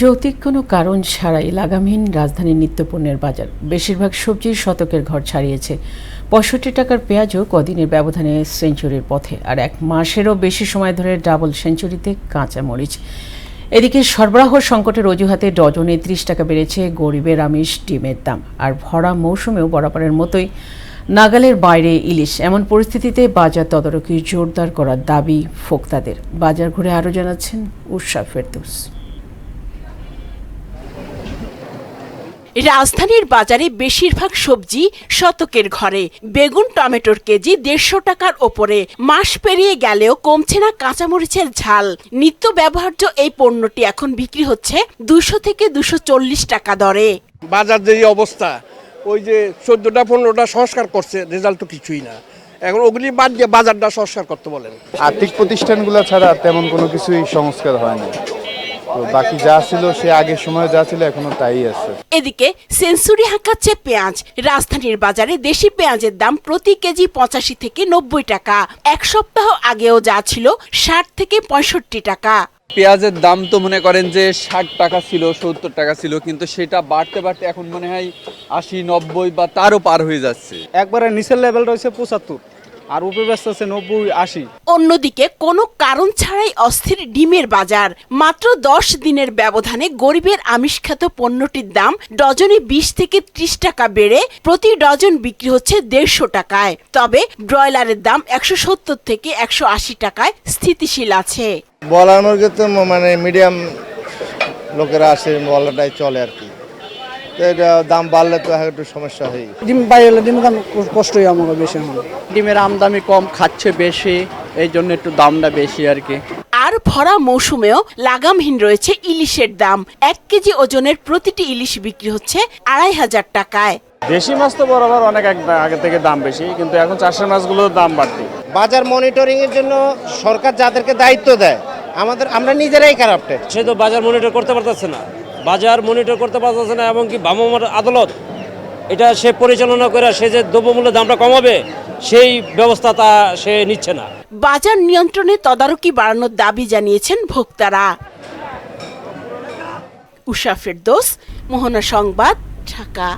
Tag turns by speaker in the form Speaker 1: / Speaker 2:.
Speaker 1: যৌক্তিক কোনো কারণ ছাড়াই লাগামহীন রাজধানীর নিত্যপণ্যের বাজার। বেশিরভাগ সবজির শতকের ঘর ছাড়িয়েছে। পঁয়ষট্টি টাকার পেঁয়াজও কদিনের ব্যবধানে সেঞ্চুরির পথে, আর এক মাসেরও বেশি সময় ধরে ডাবল সেঞ্চুরিতে কাঁচা মরিচ এদিকে সরবরাহ সংকটের অজুহাতে ডজনে ত্রিশ টাকা বেড়েছে গরিবের আমিষ ডিমের দাম, আর ভরা মৌসুমেও বরাবরের মতোই নাগালের বাইরে ইলিশ। এমন পরিস্থিতিতে বাজার তদারকি জোরদার করার দাবি ফোক্তাদের। বাজার ঘুরে আরও জানাচ্ছেন উৎসা ফেরদৌস।
Speaker 2: রাজধানীর বাজারে বেশিরভাগ সবজি শতকের ঘরে। বেগুন টমেটোর কেজি দেড়শো টাকার ওপরে। মাস পেরিয়ে গেলেও কমছে না কাঁচামরিচের ঝাল। নিত্য ব্যবহার্য এই পণ্যটি এখন বিক্রি হচ্ছে দুশো থেকে দুশো চল্লিশ টাকা দরে।
Speaker 3: বাজার যে অবস্থা ওই যে চোদ্দটা পনেরোটা সংস্কার করছে রেজাল্ট তো কিছুই না। এখন ওগুলি বাদ দিয়ে বাজারটা সংস্কার করতে বলেন।
Speaker 4: আর্থিক প্রতিষ্ঠানগুলো ছাড়া তেমন কোনো কিছুই সংস্কার হয় না। তো বাকি যা ছিল সে আগের সময় যা ছিল এখনও তাই আছে।
Speaker 2: এদিকে সেঞ্চুরি হাঁকাচ্ছে পেঁয়াজ। রাজধানীর বাজারে দেশি পেঁয়াজের দাম প্রতি কেজি পঁচাশি থেকে নব্বই টাকা। এক সপ্তাহ আগেও যা ছিল ষাট থেকে পঁয়ষট্টি টাকা।
Speaker 5: পেঁয়াজের দাম তো মনে করেন যে ষাট টাকা ছিল সত্তর টাকা ছিল কিন্তু সেটা বাড়তে বাড়তে এখন মনে হয় আশি নব্বই বা তারও পার হয়ে যাচ্ছে।
Speaker 6: একবারে নিচের লেভেল রয়েছে পঁচাত্তর। আর উপরে ব্যস্ত আছে নব্বই আশি।
Speaker 2: অন্যদিকে কোনো কারণ ছাড়াই অস্থির ডিমের বাজার। মাত্র দশ দিনের ব্যবধানে গরিবের আমিষখ্যাত পণ্যটির দাম ডজনে বিশ থেকে ত্রিশ টাকা বেড়ে প্রতি ডজন বিক্রি হচ্ছে দেড়শো টাকায়। তবে ব্রয়লারের দাম একশো সত্তর থেকে একশো আশি টাকায় স্থিতিশীল আছে।
Speaker 7: বলার মুরগি তো মানে মিডিয়াম লোকেরা আসে বলাটাই চলে আর কি। এটা দাম বাড়লে তো একটু সমস্যা হয়
Speaker 6: ডিম বাইরে ডিম খান কষ্টই আমাকে বেশি এখন।
Speaker 8: ডিমের আমদামি কম খাচ্ছে বেশি এই জন্য একটু দামটা বেশি আর কি।
Speaker 2: আর ভরা মৌসুমেও লাগামহীন রয়েছে ইলিশের দাম। এক কেজি ওজনের প্রতিটি ইলিশ বিক্রি হচ্ছে আড়াই হাজার টাকায়।
Speaker 6: দেশি মাছ তো বরাবর অনেক এক আগে থেকে দাম বেশি কিন্তু এখন চাষের মাছগুলোর দাম বাড়তি।
Speaker 7: বাজার মনিটরিং এর জন্য সরকার যাদেরকে দায়িত্ব দেয় আমাদের আমরা নিজেরাই কারাপ্টেড
Speaker 9: সে তো বাজার মনিটর করতে পারতেছে না। বাজার মনিটর করতে পারতেছে না, এমনকি ভ্রাম্যমাণ আদালত এটা সে পরিচালনা করে, সে যে দ্রব্যমূল্যের দামটা কমাবে, সেই ব্যবস্থা তা সে নিচ্ছে না।
Speaker 2: বাজার নিয়ন্ত্রণে তদারকি বাড়ানোর দাবি জানিয়েছেন ভোক্তারা। উষা ফেরদোস, মোহনা সংবাদ, ঢাকা।